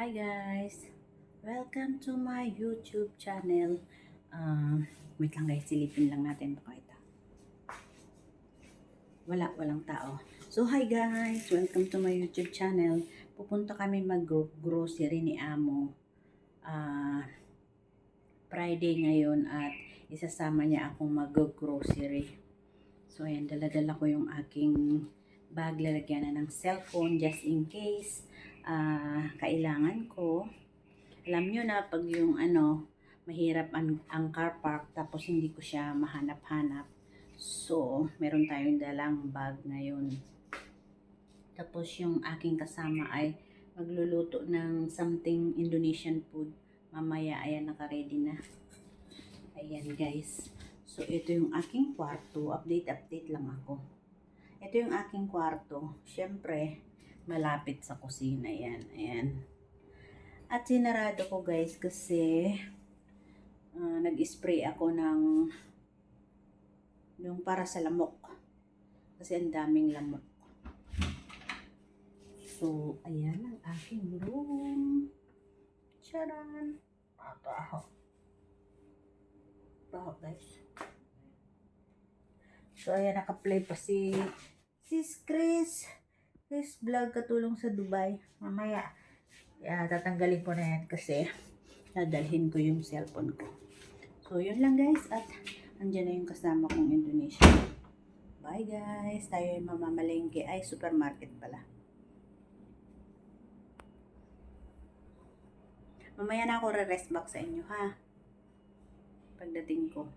Hi guys! Welcome to my YouTube channel. Um, wait lang guys, silipin lang natin baka ito. Wala, walang tao. So hi guys! Welcome to my YouTube channel. Pupunta kami mag-grocery ni Amo. Ah, Friday ngayon at isasama niya akong mag-grocery. So ayan, dala-dala ko yung aking bag. Lalagyan na ng cellphone just in case ah kailangan ko. Alam nyo na pag yung ano, mahirap ang, ang car park tapos hindi ko siya mahanap-hanap. So, meron tayong dalang bag ngayon. Tapos yung aking kasama ay magluluto ng something Indonesian food. Mamaya, ayan, naka-ready na. Ayan, guys. So, ito yung aking kwarto. Update-update lang ako. Ito yung aking kwarto. Siyempre, malapit sa kusina yan. Ayan. At sinarado ko guys kasi ah, nag-spray ako ng yung para sa lamok. Kasi ang daming lamok. So, ayan ang aking room. Charan! Ah, baho. Baho guys. So, ayan, naka-play pa si Sis Chris. Chris Vlog katulong sa Dubai. Mamaya, yeah, tatanggalin ko na yan kasi nadalhin ko yung cellphone ko. So, yun lang guys. At andyan na yung kasama kong Indonesia. Bye guys. Tayo ay mamamalengke. Ay, supermarket pala. Mamaya na ako re-rest back sa inyo ha. Pagdating ko.